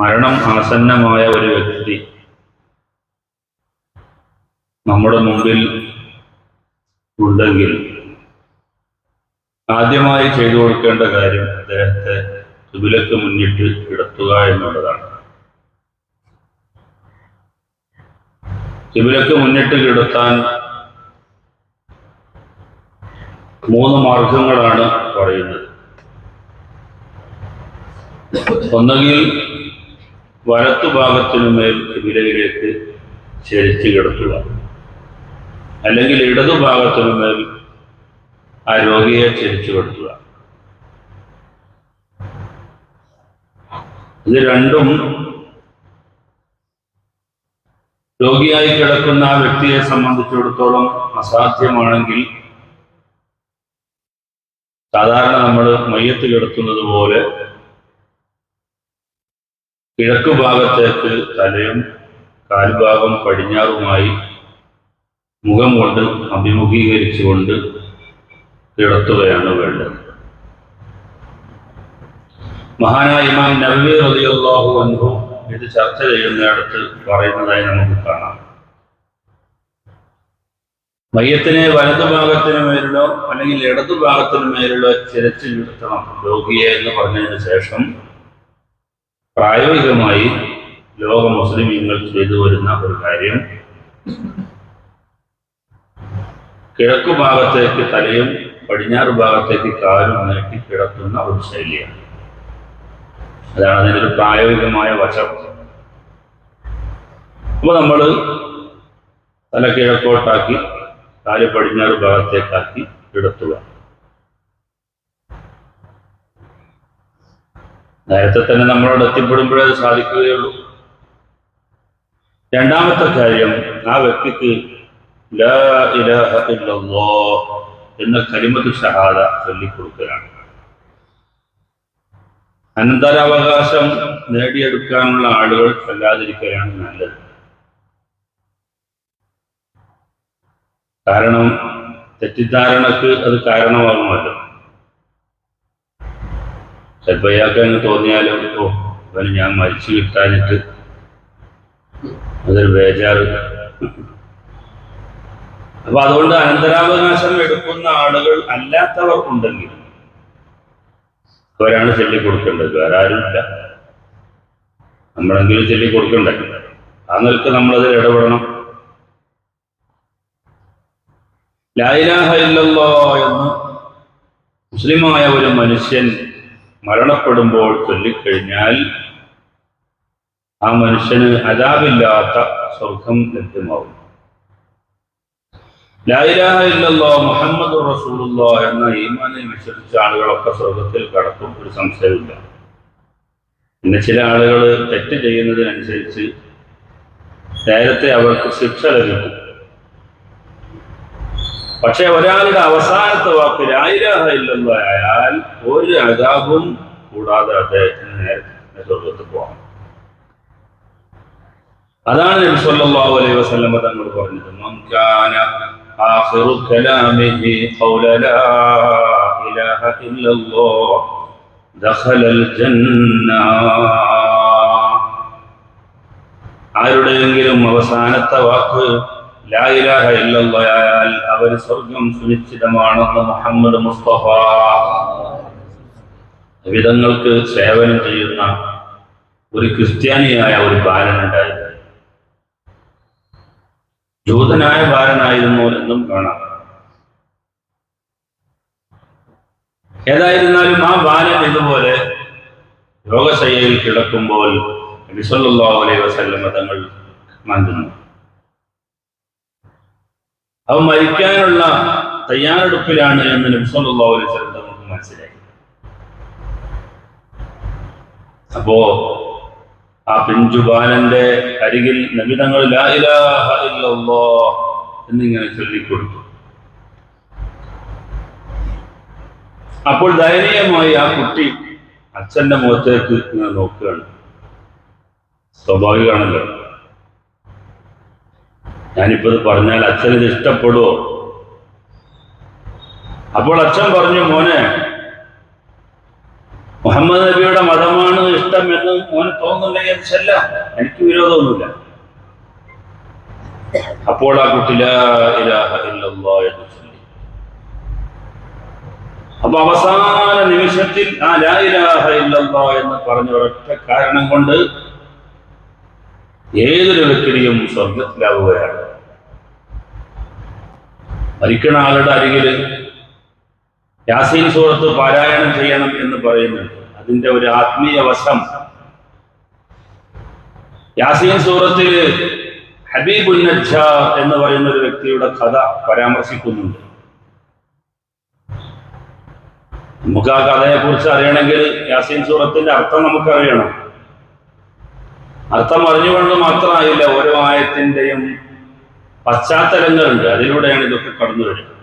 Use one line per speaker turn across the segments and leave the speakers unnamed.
മരണം ആസന്നമായ ഒരു വ്യക്തി നമ്മുടെ മുമ്പിൽ ഉണ്ടെങ്കിൽ ആദ്യമായി ചെയ്തു കൊടുക്കേണ്ട കാര്യം അദ്ദേഹത്തെ തുബിലക്ക് മുന്നിട്ട് കിടത്തുക എന്നുള്ളതാണ്. തുബിലക്ക് മുന്നിട്ട് കിടത്താൻ മൂന്ന് മാർഗങ്ങളാണ് പറയുന്നത്. ഒന്നുകിൽ വലത്തു ഭാഗത്തിനുമേൽ കിബിലയിലേക്ക് ചരിച്ചു കിടത്തുക. അല്ലെങ്കിൽ ഇടതു ഭാഗത്തിനുമേൽ ആ രോഗിയെ ചരിച്ചു കിടത്തുക. ഇത് രണ്ടും രോഗിയായി കിടക്കുന്ന ആ വ്യക്തിയെ സംബന്ധിച്ചിടത്തോളം അസാധ്യമാണെങ്കിൽ സാധാരണ നമ്മൾ മയ്യത്ത് കിടത്തുന്നത് പോലെ കിഴക്ക് ഭാഗത്തേക്ക് തലയും കാൽഭാഗം പടിഞ്ഞാറുമായി മുഖം കൊണ്ട് അഭിമുഖീകരിച്ചുകൊണ്ട് കിടത്തുകയാണ് വേണ്ടത്. മഹാനായ ഇമാം നബി റളിയല്ലാഹു അൻഹു ഇത് ചർച്ച ചെയ്യുന്നിടത്ത് പറയുന്നതായി നമുക്ക് കാണാം. മയ്യത്തിനെ വലതു ഭാഗത്തിന് മേലിലോ അല്ലെങ്കിൽ ഇടതു ഭാഗത്തിന് മേലിലോ ചിരച്ചു നിർത്തണം രോഗിയെ എന്ന് പറഞ്ഞതിന് ശേഷം പ്രായോഗികമായി ലോക മുസ്ലിമീങ്ങൾ ചെയ്തു വരുന്ന ഒരു കാര്യം. കിഴക്കു ഭാഗത്തേക്ക് തലയും പടിഞ്ഞാറ് ഭാഗത്തേക്ക് കാലും നീട്ടി കിടത്തുന്ന ഒരു ശൈലിയാണ്. അതാണ് അതിന്റെ ഒരു പ്രായോഗികമായ വശം. അപ്പോൾ നമ്മൾ തല കിഴക്കോട്ടാക്കി കാൽ പടിഞ്ഞാറ് ഭാഗത്തേക്കാക്കി കിടത്തുക. നേരത്തെ തന്നെ നമ്മളോട് എത്തിപ്പെടുമ്പോഴേ അത് സാധിക്കുകയുള്ളൂ. രണ്ടാമത്തെ കാര്യം ആ വ്യക്തിക്ക് ലാ ഇലാഹ എന്ന കലിമത്ത് ഷഹാദ ചൊല്ലിക്കൊടുക്കലാണ് അനന്തരാവകാശം നേടിയെടുക്കാനുള്ള ആളുകൾ ചൊല്ലാതിരിക്കലാണ് നല്ലത്. കാരണം തെറ്റിദ്ധാരണക്ക് അത് കാരണമാകുമല്ലോ. ചിലപ്പോൾ ഇയാൾക്ക് അങ്ങ് തോന്നിയാലും ഓ അവന് ഞാൻ മരിച്ചു കിട്ടാനിട്ട് അതൊരു ബേജാറ്. അപ്പൊ അതുകൊണ്ട് അനന്തരാവകാശം എടുക്കുന്ന ആളുകൾ അല്ലാത്തവർ ഉണ്ടെങ്കിൽ അവരാണ് ചൊല്ലിക്കൊടുക്കേണ്ടത്. വേറെ ആരുമില്ല നമ്മളെങ്കിലും ചൊല്ലിക്കൊടുക്കണ്ടേ? ആ നിൽക്ക് നമ്മളതിൽ ഇടപെടണം. ലായിലാഹ ഇല്ലല്ലോ എന്ന് മുസ്ലിമായ ഒരു മനുഷ്യൻ മരണപ്പെടുമ്പോൾ ചൊല്ലിക്കഴിഞ്ഞാൽ ആ മനുഷ്യന് അതാവില്ലാത്ത സ്വർഗം ലഭ്യമാവും ലായിലാഹ മുഹമ്മദ് റസൂലുള്ള എന്ന ഈമാനെ വിശ്വസിച്ച ആളുകളൊക്കെ സ്വർഗത്തിൽ കടക്കും ഒരു സംശയമില്ല പിന്നെ ചില ആളുകൾ തെറ്റ് ചെയ്യുന്നതിനനുസരിച്ച് നേരത്തെ അവർക്ക് ശിക്ഷ ലഭിക്കും. പക്ഷെ ഒരാളുടെ അവസാനത്തെ വാക്ക് ഇല്ലല്ലോ ആയാൽ ഒരു അതാപും കൂടാതെ അദ്ദേഹത്തിന് നേരത്തെ സ്വർഗത്ത് പോകാം അതാണ് നബി അലൈഹി വസല്ലം തങ്ങൾ പറഞ്ഞത് മൻ കാന ആഖിറു കലാമിഹി ഖൗല ലാ ഇലാഹ ഇല്ലല്ലാഹ് ദഖലൽ ജന്ന ആരുടെയെങ്കിലും അവസാനത്തെ വാക്ക് അവർ സ്വർഗം സുനിശ്ചിതമാണെന്ന് മുഹമ്മദ് മുസ്തഫ. വിധങ്ങൾക്ക് സേവനം ചെയ്യുന്ന ഒരു ക്രിസ്ത്യാനിയായ ഒരു ബാലനുണ്ടായിരുന്നു. ജൂതനായ ബാലനായിരുന്നു എന്നും കാണാം ഏതായിരുന്നാലും ആ ബാലൻ ഇതുപോലെ രോഗശയ്യയിൽ കിടക്കുമ്പോൾ വിസല്ലാ അലൈഹി വസല്ലമ തങ്ങൾ മാറ്റുന്നു അവൻ മരിക്കാനുള്ള തയ്യാറെടുപ്പിലാണ് എന്ന് നബ്സല്ലാ അലൈഹി നമുക്ക് മനസ്സിലായി. അപ്പോ ആ പിഞ്ചുബാലന്റെ അരികിൽ നബിതങ്ങൾ എന്നിങ്ങനെ ചൊല്ലിക്കൊടുത്തു. അപ്പോൾ ദയനീയമായി ആ കുട്ടി അച്ഛന്റെ മുഖത്തേക്ക് നോക്കുകയാണ്. സ്വാഭാവികമാണല്ലോ. ഞാനിപ്പോ ഇത് പറഞ്ഞാൽ അച്ഛൻ ഇത് ഇഷ്ടപ്പെടുവോ? അപ്പോൾ അച്ഛൻ പറഞ്ഞു മോനെ മുഹമ്മദ് നബിയുടെ മതമാണ് ഇഷ്ടം എന്ന് മോന് തോന്നുന്നുണ്ടെങ്കിൽ ചെല്ലാം എനിക്ക് വിരോധമൊന്നുമില്ല. അപ്പോൾ ആ കുട്ടി ഇലാഹ ഇല്ലല്ലാ എന്ന് ചൊല്ലി. അപ്പൊ അവസാന നിമിഷത്തിൽ ആ ലാ ഇലാഹ ഇല്ലല്ലാ എന്ന് പറഞ്ഞ ഒരൊറ്റ കാരണം കൊണ്ട് ഏതൊരു വ്യക്തിയും സ്വർഗത്തിലാവുകയാണ്. മരിക്കണ ആളുടെ അരികിൽ യാസീൻ സൂറത്ത് പാരായണം ചെയ്യണം എന്ന് പറയുന്നുണ്ട് അതിന്റെ ഒരു ആത്മീയ വശം. യാസീൻ സൂറത്തിൽ നജ്ജാർ എന്ന് പറയുന്ന ഒരു വ്യക്തിയുടെ കഥ പരാമർശിക്കുന്നുണ്ട്. നമുക്ക് ആ കഥയെ കുറിച്ച് അറിയണമെങ്കിൽ യാസീൻ സൂറത്തിന്റെ അർത്ഥം നമുക്കറിയണം. അർത്ഥം അറിഞ്ഞുകൊണ്ട് മാത്രമായില്ല ഓരോ ആയത്തിന്റെയും പശ്ചാത്തലങ്ങളുണ്ട്. അതിലൂടെയാണ് ഇതൊക്കെ കടന്നു വരുന്നത്.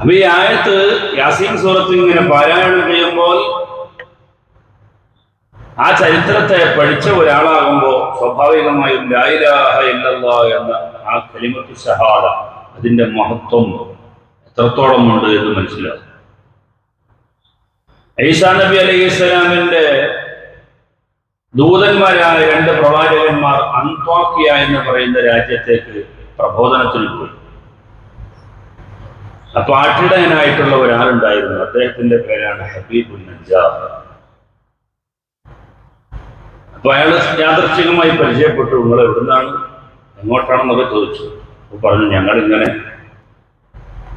അപ്പൊ ഈ ആയത്ത് യാസീൻ സൂറത്ത് ഇങ്ങനെ പാരായണം ചെയ്യുമ്പോൾ ആ ചരിത്രത്തെ പഠിച്ച ഒരാളാകുമ്പോൾ സ്വാഭാവികമായും ലായിലാഹ ഇല്ലല്ലാ എന്ന ആ കലിമത്ത് ഷഹാദ അതിന്റെ മഹത്വം എത്രത്തോളം ഉണ്ട് എന്ന് മനസ്സിലാവും. ഐസാ നബി അലൈഹി ഇസ്ലാമിന്റെ ദൂതന്മാരായ രണ്ട് പ്രവാചകന്മാർ അന്ത്വാക്കിയ എന്ന് പറയുന്ന രാജ്യത്തേക്ക് പ്രബോധനത്തിന് പോയി. അപ്പൊ ആട്ടിടയനായിട്ടുള്ള ഒരാളുണ്ടായിരുന്നു. അദ്ദേഹത്തിന്റെ പേരാണ് ഹബീബുൽ നജാർ. അപ്പൊ അയാൾ യാദർശികമായി പരിചയപ്പെട്ടു. നിങ്ങൾ എവിടുന്നാണ്? എങ്ങോട്ടാണെന്നൊക്കെ ചോദിച്ചു. അപ്പൊ പറഞ്ഞു ഞങ്ങളിങ്ങനെ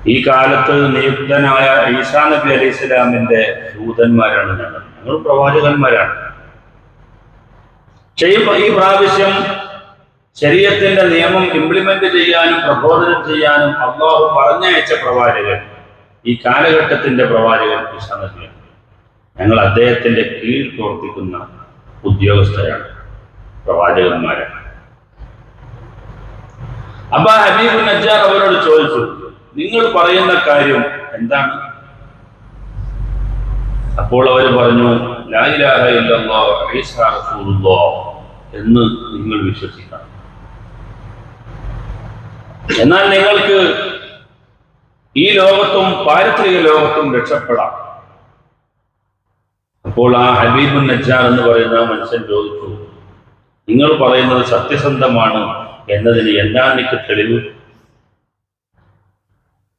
ഈ കാലത്ത് നിയുക്തനായ ഈസാ നബി അലൈഹി സ്വലാമിന്റെ ദൂതന്മാരാണ് ഞങ്ങൾ. ഞങ്ങൾ പ്രവാചകന്മാരാണ്. ചെയ്യുമ്പോൾ ഈ പ്രാവശ്യം ശരീരത്തിന്റെ നിയമം ഇംപ്ലിമെന്റ് ചെയ്യാനും പ്രബോധനം ചെയ്യാനും അള്ളാഹു പറഞ്ഞയച്ച പ്രവാചകൻ ഈ കാലഘട്ടത്തിന്റെ പ്രവാചകൻ ഈസാ ഞങ്ങൾ അദ്ദേഹത്തിന്റെ കീഴിൽ പ്രവർത്തിക്കുന്ന ഉദ്യോഗസ്ഥരാണ് പ്രവാചകന്മാരാണ്. അബ്ബാ ഹബീബ് നജ്ജാർ അവരോട് ചോദിച്ചു നിങ്ങൾ പറയുന്ന കാര്യം എന്താണ്? അപ്പോൾ അവർ പറഞ്ഞു "ലാ ഇലാഹ ഇല്ലല്ലാഹ് ഈസാ എന്ന് നിങ്ങൾ വിശ്വസിക്കണം. എന്നാൽ നിങ്ങൾക്ക് ഈ ലോകത്തും പാരിത്രിക ലോകത്തും രക്ഷപ്പെടാം. അപ്പോൾ ആ ഹബീബുൻ നജ്ജാർ എന്ന് പറയുന്ന മനുഷ്യൻ ചോദിച്ചു നിങ്ങൾ പറയുന്നത് സത്യസന്ധമാണ് എന്നതിന് എന്താണ് എനിക്ക് തെളിവ് ലാ ഇലാഹ ഇല്ലല്ലാഹ് ഈസാ റസൂലുള്ളാഹ്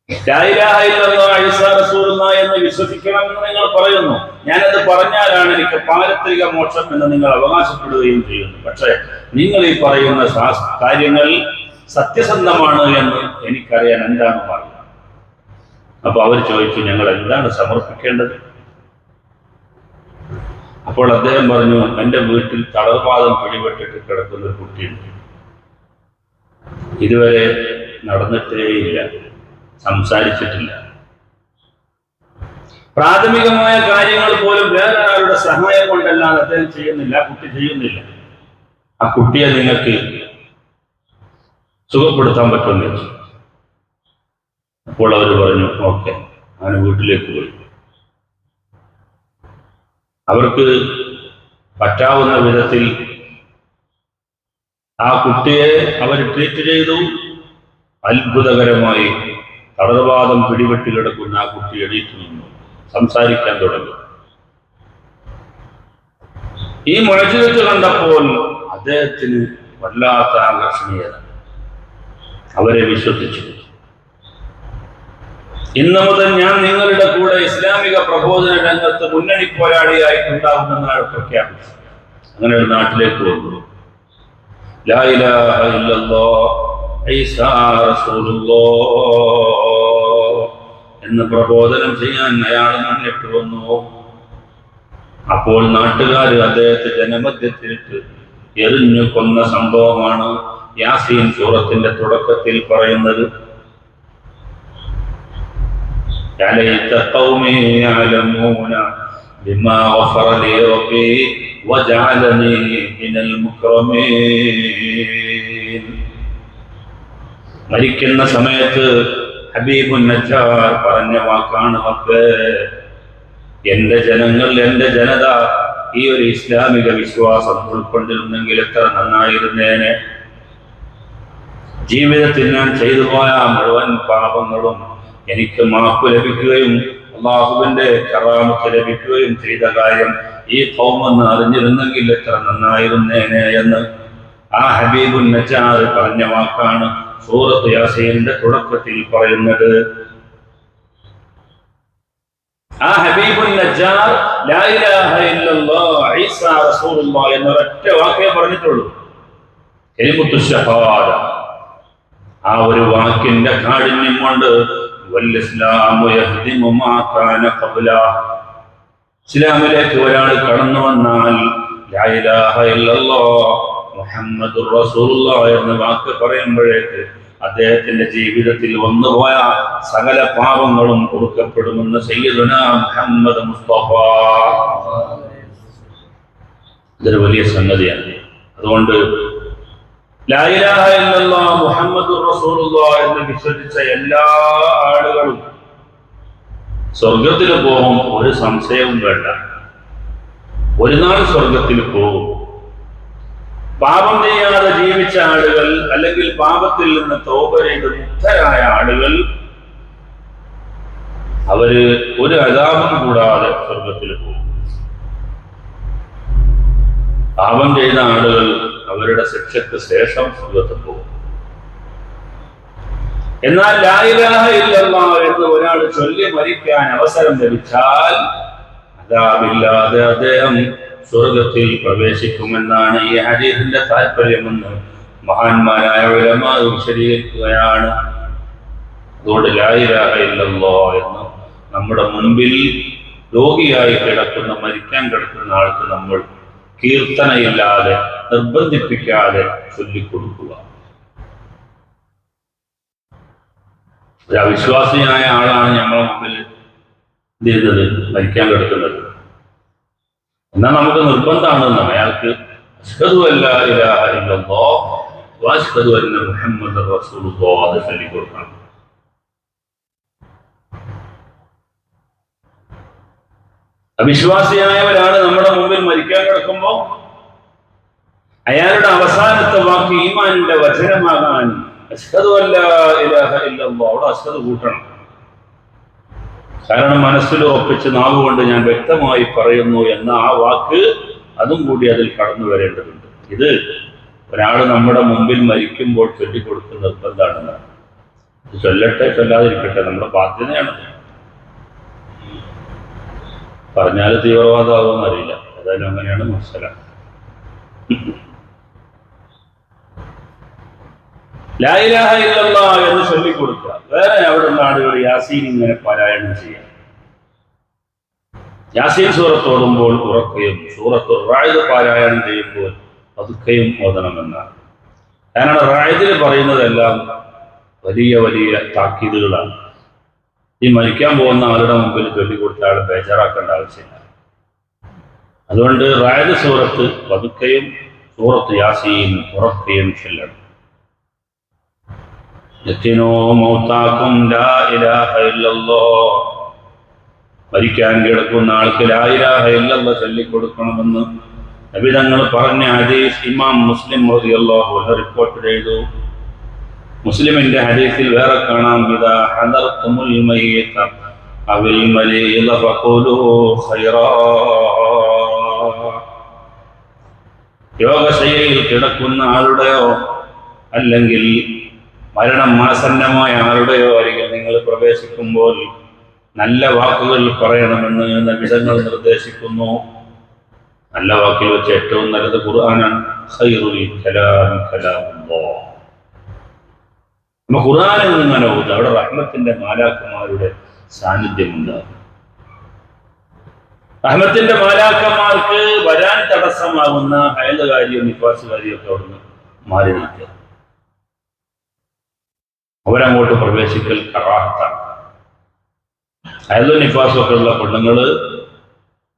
എന്ന് വിശ്വസിക്കണമെന്ന് നിങ്ങൾ പറയുന്നു. ഞാനത് പറഞ്ഞാലാണ് എനിക്ക് പാരത്രിക മോക്ഷം എന്ന് നിങ്ങൾ അവകാശപ്പെടുകയും ചെയ്യുന്നു പക്ഷേ നിങ്ങൾ ഈ പറയുന്ന കാര്യങ്ങൾ സത്യസന്ധമാണ് എന്ന് എനിക്കറിയാൻ എന്താണ് പറയുന്നത് അപ്പൊ അവർ ചോദിച്ചു ഞങ്ങൾ എന്താണ് സമർപ്പിക്കേണ്ടത്? അപ്പോൾ അദ്ദേഹം പറഞ്ഞു എന്റെ വീട്ടിൽ തളർവാദം പിടിപെട്ടിട്ട് കിടക്കുന്ന ഒരു കുട്ടിയുണ്ട്. ഇതുവരെ നടന്നിട്ടേയില്ല സംസാരിച്ചിട്ടില്ല. പ്രാഥമികമായ കാര്യങ്ങൾ പോലും വേറെ ഒരാളുടെ സഹായം കൊണ്ടല്ലാതെ അദ്ദേഹം ചെയ്യുന്നില്ല ആ കുട്ടി ചെയ്യുന്നില്ല. ആ കുട്ടിയെ നിങ്ങൾക്ക് സുഖപ്പെടുത്താൻ പറ്റുമെന്ന് അപ്പോൾ അവർ പറഞ്ഞു ഓക്കെ അവന് വീട്ടിലേക്ക് പോയി. അവർക്ക് പറ്റാവുന്ന വിധത്തിൽ ആ കുട്ടിയെ അവർ ട്രീറ്റ് ചെയ്തു. അത്ഭുതകരമായി തളർവാദം പിടിപെട്ടി ആ കുട്ടി എഴുതി നിന്നു. സംസാരിക്കാൻ തുടങ്ങി. ഈ മുഴച്ചിലത്ത് കണ്ടപ്പോൾ അദ്ദേഹത്തിന് വല്ലാത്ത ആകർഷണീയത. അവരെ വിശ്വസിച്ചു. ഇന്നു മുതൽ ഞാൻ നിങ്ങളുടെ കൂടെ ഇസ്ലാമിക പ്രബോധന രംഗത്ത് മുന്നണി പോരാളിയായിട്ടുണ്ടാകുമെന്നാണ് പ്രഖ്യാപിച്ചത്. അങ്ങനെ ഒരു നാട്ടിലേക്ക് വന്നു. ലാ ഇലാഹ ഇല്ലല്ലാഹ് ഈസാ റസൂലുള്ളാഹ് എന്ന് പ്രബോധനം ചെയ്യാൻ അയാൾ മുന്നിട്ട് വന്നു അപ്പോൾ നാട്ടുകാർ അദ്ദേഹത്തെ ജനമധ്യത്തിലിട്ട് എറിഞ്ഞു കൊന്ന സംഭവമാണ് യാസീൻ സൂറത്തിന്റെ തുടക്കത്തിൽ പറയുന്നത് يا ليت قومي يعلمون بما غفر لي ربي وجعلني من المكرمين മരിക്കുന്ന സമയത്ത് ഹബീബുൻ പറഞ്ഞ വാക്കാണ് എന്റെ ജനങ്ങൾ എന്റെ ജനത ഈ ഒരു ഇസ്ലാമിക വിശ്വാസം ഉൾക്കൊണ്ടിരുന്നെങ്കിൽ എത്ര നന്നായിരുന്നേനെ. ജീവിതത്തിൽ ഞാൻ ചെയ്തു പോയ മുഴുവൻ പാപങ്ങളും എനിക്ക് മാപ്പ് ലഭിക്കുകയും അള്ളാഹുവിന്റെ കറാമത്ത് ലഭിക്കുകയും ചെയ്ത കാര്യം ഈ കൗമെന്ന് അറിഞ്ഞിരുന്നെങ്കിൽ എത്ര നന്നായിരുന്നേനെ എന്ന് ആ ഹബീബുൻ പറഞ്ഞ വാക്കാണ് സൂറത്ത് യാസീന്റെ തുടക്കത്തിൽ പറയുന്നത് ആ ഹബീബുൻ നജ്ജാർ ലാ ഇലാഹ ഇല്ലല്ലാഹ് ഈസാ റസൂലുള്ളാഹ് ഒറ്റ വാക്കേ പറഞ്ഞിട്ടുള്ളൂ. കലിമത്തു ഷഹാദ ആ ഒരു വാക്കിന്റെ കാഠിന്യം കൊണ്ട് ഇസ്ലാമിലേക്ക് ഒരാൾ കടന്നു വന്നാൽ ലാ ഇലാഹ ഇല്ലല്ലാഹ് മുഹമ്മദുർ റസൂലുള്ളാഹ് എന്ന വാക്ക് പറയുമ്പോഴേക്ക് അദ്ദേഹത്തിന്റെ ജീവിതത്തിൽ വന്നുപോയ സകല പാപങ്ങളും കൊടുക്കപ്പെടുമെന്ന് സയ്യിദുന മുഹമ്മദ് മുസ്തഫ. ഇതൊരു വലിയ സംഗതിയാണ്. അതുകൊണ്ട് മുഹമ്മദ് എന്ന് വിശ്വസിച്ച എല്ലാ ആളുകളും സ്വർഗത്തിൽ പോകും ഒരു സംശയവും വേണ്ട. ഒരു നാൾ സ്വർഗത്തിൽ പോകും. പാപം ചെയ്യാതെ ജീവിച്ച ആളുകൾ അല്ലെങ്കിൽ പാപത്തിൽ നിന്ന് തോപ ചെയ്ത് മുക്തരായ ആളുകൾ അവർ ഒരു അതാപം കൂടാതെ സ്വർഗത്തിൽ പോകും. പാപം ചെയ്ത ആളുകൾ അവരുടെ ശിക്ഷയ്ക്ക് ശേഷം സ്വർഗത്തിൽ പോകും. എന്നാൽ ലായിലാഹ ഇല്ലല്ലാ എന്ന് ഒരാൾ ചൊല്ലി മരിക്കാൻ അവസരം ലഭിച്ചാൽ അതാവില്ലാതെ അദ്ദേഹം സ്വർഗത്തിൽ പ്രവേശിക്കുമെന്നാണ് ഈ ഹദീസിന്റെ താല്പര്യമെന്ന് മഹാന്മാരായ ഉലമാർ വിശദീകരിക്കുകയാണ് അതുകൊണ്ട് ലായിലാഹ ഇല്ലല്ലോ എന്ന് നമ്മുടെ മുൻപിൽ രോഗിയായി കിടക്കുന്ന മരിക്കാൻ കിടക്കുന്ന ആൾക്ക് നമ്മൾ കീർത്തനയില്ലാതെ നിർബന്ധിപ്പിക്കാതെ ചൊല്ലിക്കൊടുക്കുക. ഒരു അവിശ്വാസിയായ ആളാണ് ഞങ്ങളുടെ മുമ്പിൽ എന്ത് ചെയ്തത്? മരിക്കാൻ കിടക്കുന്നത്. എന്നാൽ നമുക്ക് നിർബന്ധമാണ് അയാൾക്ക്. മുഹമ്മദ് അവിശ്വാസിയായ നമ്മുടെ മുമ്പിൽ മരിക്കാൻ കിടക്കുമ്പോൾ അയാളുടെ അവസാനത്തെ വാക്ക് ഈമാനിന്റെ വചനമാകാൻ അഷ്ഹദു അല്ലാ ഇലാഹ ഇല്ലല്ലോ അവിടെ അഷ്ഹദു കൂട്ടണം. കാരണം മനസ്സിൽ ഉറപ്പിച്ച് നാവ് കൊണ്ട് ഞാൻ വ്യക്തമായി പറയുന്നു എന്ന ആ വാക്ക് അതും കൂടി അതിൽ കടന്നു വരേണ്ടതുണ്ട്. ഇത് ഒരാൾ നമ്മുടെ മുമ്പിൽ മരിക്കുമ്പോൾ ചൊല്ലിക്കൊടുക്കുന്ന നിർബന്ധമാണെന്ന് ഇത് ചൊല്ലട്ടെ ചൊല്ലാതിരിക്കട്ടെ നമ്മുടെ ബാധ്യതയാണ്. പറഞ്ഞാൽ തീവ്രവാദമാകുമെന്നറിയില്ല ഏതായാലും അങ്ങനെയാണ് മനസ്സിലാക്കുക എന്ന് ചൊല്ലിക്കൊടുക്കുക. വേറെ അവിടെ നാടുകൾ യാസീൻ ഇങ്ങനെ പാരായണം ചെയ്യാം? യാസീൻ സൂറത്ത് ഓടുമ്പോൾ ഉറക്കുകയും സൂറത്ത് റായത് പാരായണം ചെയ്യുമ്പോൾ പതുക്കെയും ഓതണമെന്നാണ്. കാരണം റായതിൽ പറയുന്നതെല്ലാം വലിയ വലിയ താക്കീതുകളാണ്. ഈ മരിക്കാൻ പോകുന്ന ആളുടെ മുമ്പിൽ ചൊല്ലിക്കൊടുത്ത ആൾ ബേജാറാക്കേണ്ട ആവശ്യമില്ല. അതുകൊണ്ട് റായത് സൂറത്ത് പതുക്കെയും സൂറത്ത് യാസീൻ ഉറക്കുകയും ചെല്ലണം. യത്തിനോ മൗത്താക്കും ലാ ഇലാഹ ഇല്ലല്ലാഹ് മരിക്കാൻ കിടക്കുന്ന ആൾക്ക് ഇലാഹ ഇല്ലല്ലാഹ് ചൊല്ലിക്കൊടുക്കണമെന്ന് നബി പറഞ്ഞ ഹദീസ് ഇമാം മുസ്ലിം റളിയല്ലാഹു അൻഹു റിപ്പോർട്ട് ചെയ്തു. മുസ്ലിമിന്റെ ഹദീസിൽ വേറെ കാണാം. ഇദാ ഹദർതുമുൽ മയ്യിത അവിൽ മലീല ഫഖൂലു ഖൈറാ. യോഗശൈലിയിൽ കിടക്കുന്ന ആളുടെയോ അല്ലെങ്കിൽ മരണം ആസന്നമായ ആരുടെയോ അരികിൽ നിങ്ങൾ പ്രവേശിക്കുമ്പോൾ നല്ല വാക്കുകൾ പറയണമെന്ന് നബിതങ്ങൾ നിർദ്ദേശിക്കുന്നു. നല്ല വാക്കിൽ വെച്ച് ഏറ്റവും നല്ലത് ഖുർആനാണ്. ഖൈറുൽ കലാം കലാമുല്ലാഹ് നമ്മ അവിടെ റഹ്മത്തിന്റെ മാലാക്കന്മാരുടെ സാന്നിധ്യമുണ്ടാകും. റഹ്മത്തിന്റെ മാലാക്കന്മാർക്ക് വരാൻ തടസ്സമാകുന്ന അയൽകാരിയോ നിഫാസുകാരിയോ ഒക്കെ അവിടുന്ന് മാറി നിൽക്കുക. അവരങ്ങോട്ട് പ്രവേശിക്കൽ കറാഹത്താണ്. അയൽ നിപ്പാസും ഒക്കെ ഉള്ള പെണ്ണുങ്ങൾ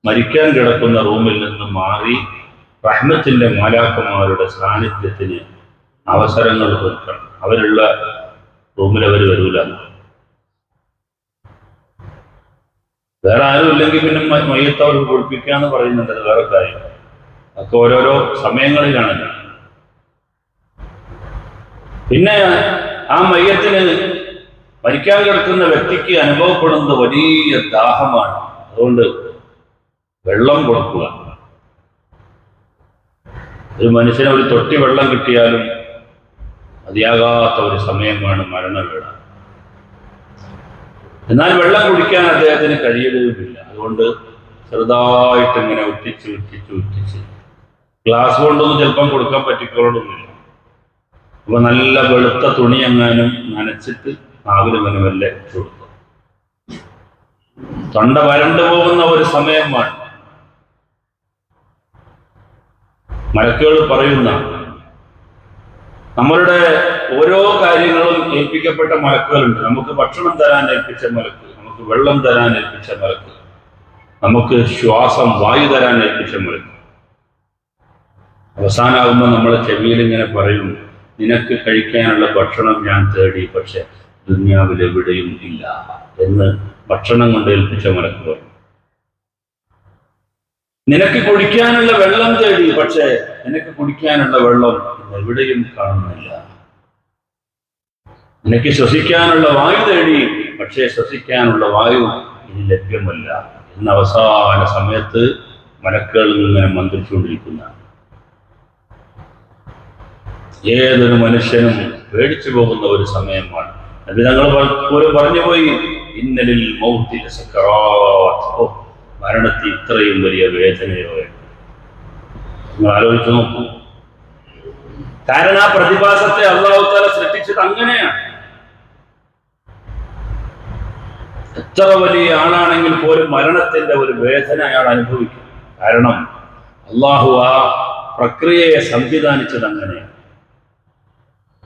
മരിക്കാൻ കിടക്കുന്ന റൂമിൽ നിന്ന് മാറി റഹ്മത്തിന്റെ മാലാക്കന്മാരുടെ സാന്നിധ്യത്തിന് അവസരങ്ങൾ കൊടുക്കണം അവരുള്ള റൂമിൽ അവർ വരൂല. വേറെ ആരും ഇല്ലെങ്കിൽ പിന്നെ മയ്യത്ത് അവർക്ക് കുളിപ്പിക്കാന്ന് പറയുന്നുണ്ട്. വേറെ കാര്യം. ഒക്കെ ഓരോരോ സമയങ്ങളിലാണ്. പിന്നെ ആ മയ്യത്തിന് മരിക്കാൻ കിടക്കുന്ന വ്യക്തിക്ക് അനുഭവപ്പെടുന്നത് വലിയ ദാഹമാണ്. അതുകൊണ്ട് വെള്ളം കൊടുക്കുക. ഒരു മനുഷ്യന് ഒരു തൊട്ടി വെള്ളം കിട്ടിയാലും മതിയാകാത്ത ഒരു സമയമാണ് മരണവേള. എന്നാൽ വെള്ളം കുടിക്കാൻ അദ്ദേഹത്തിന് കഴിയുകയുമില്ല അതുകൊണ്ട് ചെറുതായിട്ട് ഇങ്ങനെ ഉറ്റിച്ച് ഉറ്റിച്ച് ഉറ്റിച്ച് ഗ്ലാസ് കൊണ്ടൊന്നും ചിലപ്പം കൊടുക്കാൻ പറ്റിക്കോളൊന്നുമില്ല അപ്പൊ നല്ല വെളുത്ത തുണി എങ്ങാനും നനച്ചിട്ട് നാവിലിങ്ങനെ കൊടുത്തു. തൊണ്ട വരണ്ടു പോകുന്ന ഒരു സമയമാണ് മലക്കുകൾ പറയുന്ന നമ്മളുടെ ഓരോ കാര്യങ്ങളും ഏൽപ്പിക്കപ്പെട്ട മലക്കുകളുണ്ട് നമുക്ക് ഭക്ഷണം തരാൻ ഏൽപ്പിച്ച മലക്ക് നമുക്ക് വെള്ളം തരാൻ ഏൽപ്പിച്ച മലക്ക് നമുക്ക് ശ്വാസം വായു തരാൻ ഏൽപ്പിച്ച മലക്ക് അവസാനാകുമ്പോൾ നമ്മൾ ചെവിയിൽ ഇങ്ങനെ പറയും. നിനക്ക് കഴിക്കാനുള്ള ഭക്ഷണം ഞാൻ തേടി പക്ഷെ ദുന്യാവിൽ എവിടെയും ഇല്ല എന്ന് ഭക്ഷണം കൊണ്ട് ഏൽപ്പിച്ച മലക്ക് പറഞ്ഞു. നിനക്ക് കുടിക്കാനുള്ള വെള്ളം തേടി പക്ഷേ നിനക്ക് കുടിക്കാനുള്ള വെള്ളം എവിടെയും കാണുന്നില്ല. നിനക്ക് ശ്വസിക്കാനുള്ള വായു തേടി പക്ഷേ ശ്വസിക്കാനുള്ള വായു ഇനി ലഭ്യമല്ല. എന്ന അവസാന സമയത്ത് മലക്കുകളിൽ നിന്ന് മന്ത്രിച്ചുകൊണ്ടിരിക്കുന്ന ഏതൊരു മനുഷ്യനും പേടിച്ചു പോകുന്ന ഒരു സമയമാണ്. അത് ഞങ്ങൾ പോലും പറഞ്ഞു പോയി ഇന്നലിൽ മൗത്തിൽ മരണത്തിൽ ഇത്രയും വലിയ വേദനയോ നിങ്ങൾ ആലോചിച്ചു നോക്കൂ. കാരണം ആ പ്രതിഭാസത്തെ അള്ളാഹുത്താല സൃഷ്ടിച്ചത് അങ്ങനെയാണ്. എത്ര വലിയ ആളാണെങ്കിൽ പോലും മരണത്തിന്റെ ഒരു വേദന അയാൾ അനുഭവിക്കും. കാരണം അള്ളാഹു ആ പ്രക്രിയയെ സംവിധാനിച്ചത് അങ്ങനെയാണ്.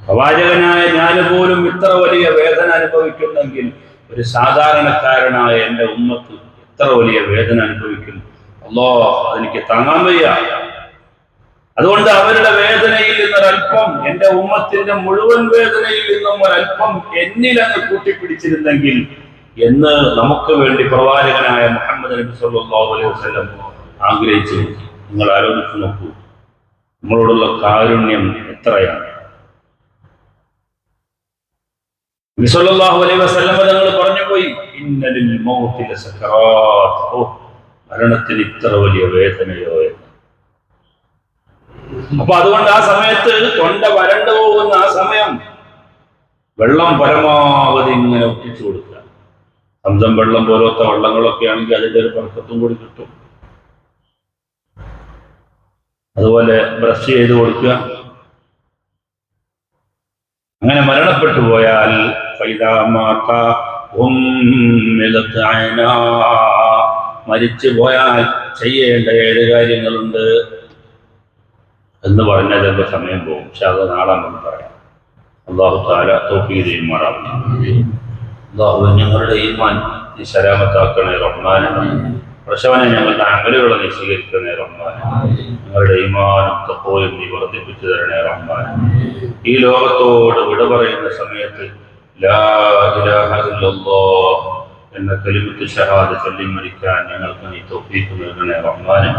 പ്രവാചകനായ ഞാൻ പോലും ഇത്ര വലിയ വേദന അനുഭവിക്കുന്നെങ്കിൽ ഒരു സാധാരണക്കാരനായ എന്റെ ഉമ്മത്ത് ഇത്ര വലിയ വേദന അനുഭവിക്കും അല്ലോ അതെനിക്ക് താങ്ങാൻ വയ്യ. അതുകൊണ്ട് അവരുടെ വേദനയിൽ നിന്നൊരൽപ്പം എന്റെ ഉമ്മത്തിന്റെ മുഴുവൻ വേദനയിൽ നിന്നും ഒരൽപ്പം എന്നിലങ്ങ് കൂട്ടിപ്പിടിച്ചിരുന്നെങ്കിൽ എന്ന് നമുക്ക് വേണ്ടി പ്രവാചകനായ മുഹമ്മദ് നബി സല്ലല്ലാഹു അലൈഹി വസല്ലം ആഗ്രഹിച്ചു. നിങ്ങൾ ആലോചിച്ച് നോക്കൂ. നമ്മളോടുള്ള കാരുണ്യം എത്രയാണ്? നബി സല്ലല്ലാഹു അലൈഹി വസല്ലം തങ്ങൾ പറഞ്ഞു പോയി ഇന്നലിൽ മൗത്തിൽ സക്കറാത്ത്. ഓ മരണത്തിന് ഇത്ര വലിയ വേദനയോ അപ്പൊ അതുകൊണ്ട് ആ സമയത്ത് തൊണ്ട വരണ്ടു പോകുന്ന ആ സമയം വെള്ളം പരമാവധി ഇങ്ങനെ ഒപ്പിച്ചു കൊടുക്കുക. സംസം വെള്ളം പോലത്തെ വെള്ളങ്ങളൊക്കെ ആണെങ്കിൽ അതിന്റെ ഒരു പറക്കത്തും കൂടി കിട്ടും. അതുപോലെ ബ്രഷ് ചെയ്ത് കൊടുക്കുക. അങ്ങനെ മരണപ്പെട്ടു പോയാൽ ഫൈദാ മാത ഉമ്മിലത്ത് ഐനാ. മരിച്ചു പോയാൽ ചെയ്യേണ്ട ഏഴ് കാര്യങ്ങളുണ്ട് എന്ന് പറഞ്ഞാൽ എന്റെ സമയം പോകും. പക്ഷെ അത് നാളെ നമുക്ക് പറയാം. അള്ളാഹു താല തോഫീ ചെയ്യുമാറാവട്ടെ. അള്ളാഹു ഞങ്ങളുടെ ഈമാൻ നീ ശരാമത്താക്കണേ റഹ്മാനെ. പ്രശവനെ ഞങ്ങളുടെ അമലുകളെ നീ സ്വീകരിക്കണേ റഹ്മാൻ ഞങ്ങളുടെ ഈമാനും തപ്പോയും നീ വർദ്ധിപ്പിച്ചു തരണേ റഹ്മാനെ. ഈ ലോകത്തോട് വിട പറയുന്ന സമയത്ത് ലാ ഇലാഹ ഇല്ലല്ലാഹ് എന്ന കലിമത്ത് ഷഹാദ ചൊല്ലി മരിക്കാൻ ഞങ്ങൾക്ക് നീ തോഫീക്ക് നൽകണേ റഹ്മാനെ.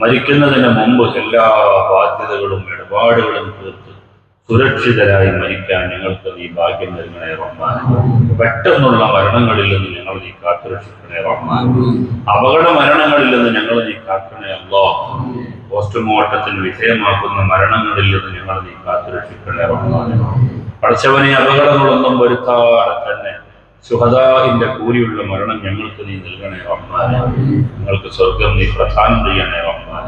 മരിക്കുന്നതിന് മുമ്പ് എല്ലാ ബാധ്യതകളും ഇടപാടുകളും തീർത്ത് സുരക്ഷിതരായി മരിക്കാൻ ഞങ്ങൾക്ക് നീ ഭാഗ്യം നൽകണേ റഹ്മാൻ പെട്ടെന്നുള്ള മരണങ്ങളിൽ നിന്ന് ഞങ്ങൾ നീ കാത്തുരക്ഷിക്കണേ റഹ്മാൻ അപകട മരണങ്ങളിൽ നിന്ന് ഞങ്ങൾ നീ കാക്കണേ അല്ലോ പോസ്റ്റ്മോർട്ടത്തിന് വിധേയമാക്കുന്ന മരണങ്ങളിൽ നിന്ന് ഞങ്ങൾ നീ കാത്തുരക്ഷിക്കണേ റഹ്മാൻ പഠിച്ചവനെ അപകടങ്ങളൊന്നും വരുത്താതെ തന്നെ സുഹദാഹിന്റെ കൂലിയുള്ള മരണം ഞങ്ങൾക്ക് നീ നൽകണേ റഹ്മാൻ ഞങ്ങൾക്ക് സ്വർഗം നീ പ്രധാനം ചെയ്യണേ റഹ്മാൻ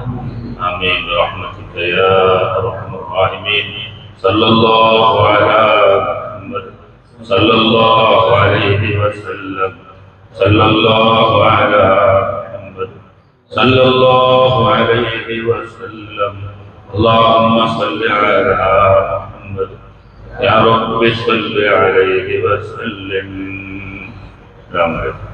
ആമീൻ برحمتك يا ارحم الراحمين صلى الله على محمد صلى الله عليه وسلم صلى الله على محمد صلى الله عليه وسلم اللهم صل على محمد يا رب صل عليه وسلم السلام عليكم